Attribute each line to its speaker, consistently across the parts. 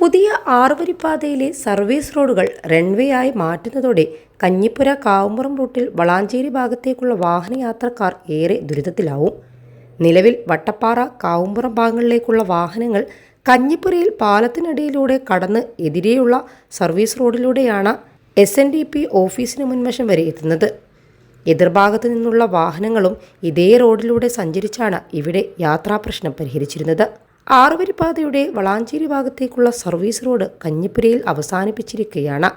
Speaker 1: പുതിയ ആറുവരിപ്പാതയിലെ സർവീസ് റോഡുകൾ റൺവേ ആയി മാറ്റുന്നതോടെ കഞ്ഞിപ്പുര കാവുമ്പുറം റൂട്ടിൽ വളാഞ്ചേരി ഭാഗത്തേക്കുള്ള വാഹനയാത്രക്കാർ ഏറെ ദുരിതത്തിലാവും. നിലവിൽ വട്ടപ്പാറ കാവുമ്പുറം ഭാഗങ്ങളിലേക്കുള്ള വാഹനങ്ങൾ കഞ്ഞിപ്പുരയിൽ പാലത്തിനടിയിലൂടെ കടന്ന് എതിരെയുള്ള സർവീസ് റോഡിലൂടെയാണ് എസ് എൻ ഡി പി ഓഫീസിന് മുൻവശം വരെ എത്തുന്നത്. എതിർഭാഗത്തു നിന്നുള്ള വാഹനങ്ങളും ഇതേ റോഡിലൂടെ സഞ്ചരിച്ചാണ് ഇവിടെ യാത്രാപ്രശ്നം പരിഹരിച്ചിരുന്നത്. ആറുവരിപ്പാതയുടെ വളാഞ്ചേരി ഭാഗത്തേക്കുള്ള സർവീസ് റോഡ് കഞ്ഞിപ്പുരയിൽ അവസാനിപ്പിച്ചിരിക്കുകയാണ്.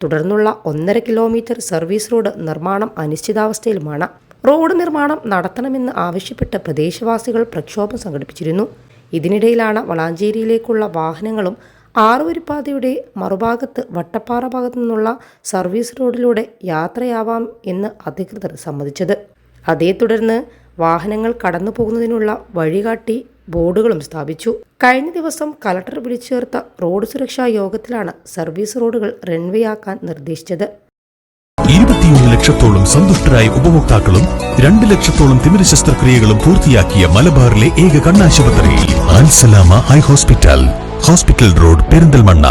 Speaker 1: തുടർന്നുള്ള ഒന്നര കിലോമീറ്റർ സർവീസ് റോഡ് നിർമ്മാണം അനിശ്ചിതാവസ്ഥയിലുമാണ്. റോഡ് നിർമ്മാണം നടത്തണമെന്ന് ആവശ്യപ്പെട്ട് പ്രദേശവാസികൾ പ്രക്ഷോഭം സംഘടിപ്പിച്ചിരുന്നു. ഇതിനിടയിലാണ് വളാഞ്ചേരിയിലേക്കുള്ള വാഹനങ്ങളും ആറുവരിപ്പാതയുടെ മറുഭാഗത്ത് വട്ടപ്പാറ ഭാഗത്തു നിന്നുള്ള സർവീസ് റോഡിലൂടെ യാത്രയാവാം എന്ന് അധികൃതർ സമ്മതിച്ചത്. അതേ തുടർന്ന് വാഹനങ്ങൾ കടന്നു പോകുന്നതിനുള്ള വഴികാട്ടി ബോർഡുകളും സ്ഥാപിച്ചു. കഴിഞ്ഞ ദിവസം കലക്ടർ വിളിച്ചു ചേർത്ത റോഡ് സുരക്ഷാ യോഗത്തിലാണ് സർവീസ് റോഡുകൾ റൺവേ ആക്കാൻ നിർദ്ദേശിച്ചത്.
Speaker 2: ഇരുപത്തിയൊന്ന് ലക്ഷത്തോളം സന്തുഷ്ടരായ ഉപഭോക്താക്കളും രണ്ട് ലക്ഷത്തോളം തിമിര ശസ്ത്രക്രിയകളും പൂർത്തിയാക്കിയ മലബാറിലെ ഏക കണ്ണാശുപത്രി Ansalama eye hospital hospital road Perinthalmanna.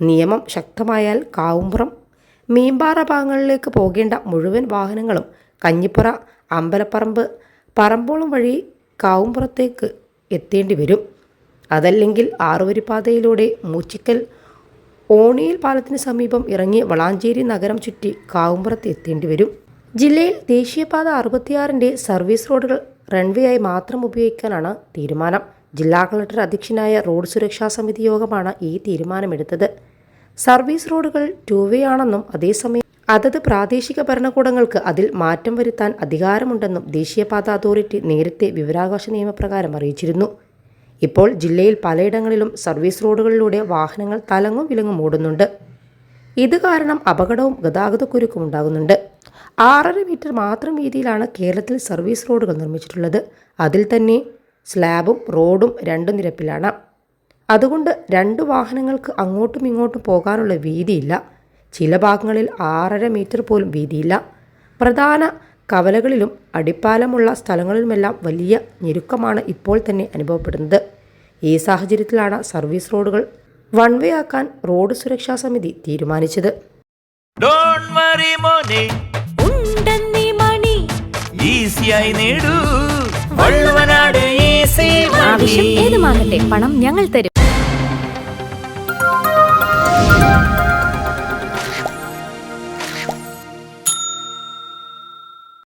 Speaker 1: നിയമം ശക്തമായാൽ കാവുംപുറം. മീമ്പാറ ഭാഗങ്ങളിലേക്ക് പോകേണ്ട മുഴുവൻ വാഹനങ്ങളും കഞ്ഞിപ്പുറ അമ്പലപ്പറമ്പ് പറമ്പോളം വഴി കാവുംപുറത്തേക്ക് എത്തേണ്ടി വരും. അതല്ലെങ്കിൽ ആറുവരിപ്പാതയിലൂടെ മൂച്ചിക്കൽ ഓണിയിൽ പാലത്തിന് സമീപം ഇറങ്ങി വളാഞ്ചേരി നഗരം ചുറ്റി കാവുമ്പുറത്ത് എത്തേണ്ടി വരും. ജില്ലയിൽ ദേശീയപാത അറുപത്തിയാറിന്റെ സർവീസ് റോഡുകൾ റൺവേ ആയി മാത്രം ഉപയോഗിക്കാനാണ് തീരുമാനം. ജില്ലാ കളക്ടർ അധ്യക്ഷനായ റോഡ് സുരക്ഷാ സമിതി യോഗമാണ് ഈ തീരുമാനമെടുത്തത്. സർവീസ് റോഡുകൾ ടൂ വേ ആണെന്നും അതേസമയം അതത് പ്രാദേശിക ഭരണകൂടങ്ങൾക്ക് അതിൽ മാറ്റം വരുത്താൻ അധികാരമുണ്ടെന്നും ദേശീയപാത അതോറിറ്റി നേരത്തെ വിവരാവകാശ നിയമപ്രകാരം അറിയിച്ചിരുന്നു. ഇപ്പോൾ ജില്ലയിൽ പലയിടങ്ങളിലും സർവീസ് റോഡുകളിലൂടെ വാഹനങ്ങൾ തലങ്ങും വിലങ്ങും ഓടുന്നുണ്ട്. ഇത് കാരണം അപകടവും ഗതാഗതക്കുരുക്കും ഉണ്ടാകുന്നുണ്ട്. ആറര മീറ്റർ മാത്രം വീതിയിലാണ് കേരളത്തിൽ സർവീസ് റോഡുകൾ നിർമ്മിച്ചിട്ടുള്ളത്. അതിൽ തന്നെ സ്ലാബും റോഡും രണ്ടു നിരപ്പിലാണ്. അതുകൊണ്ട് രണ്ട് വാഹനങ്ങൾക്ക് അങ്ങോട്ടും ഇങ്ങോട്ടും പോകാനുള്ള വീതിയില്ല. ചില ഭാഗങ്ങളിൽ ആറര മീറ്റർ പോലും വീതിയില്ല. പ്രധാന കവലകളിലും അടിപ്പാലമുള്ള സ്ഥലങ്ങളിലുമെല്ലാം വലിയ ഞെരുക്കമാണ് ഇപ്പോൾ തന്നെ അനുഭവപ്പെടുന്നത്. ഈ സാഹചര്യത്തിലാണ് സർവീസ് റോഡുകൾ വൺ വേ ആക്കാൻ റോഡ് സുരക്ഷാ സമിതി തീരുമാനിച്ചത്.
Speaker 3: ഡോണ്ട് വറി മോനെ.
Speaker 4: ഉണ്ടെന്നീ മണി.
Speaker 3: ഈസിയായി നേടൂ. വള്ളുവനാട് ഈസി
Speaker 4: ആവശ്യം ഏതുമാകട്ടെ പണം ഞങ്ങൾ തരും.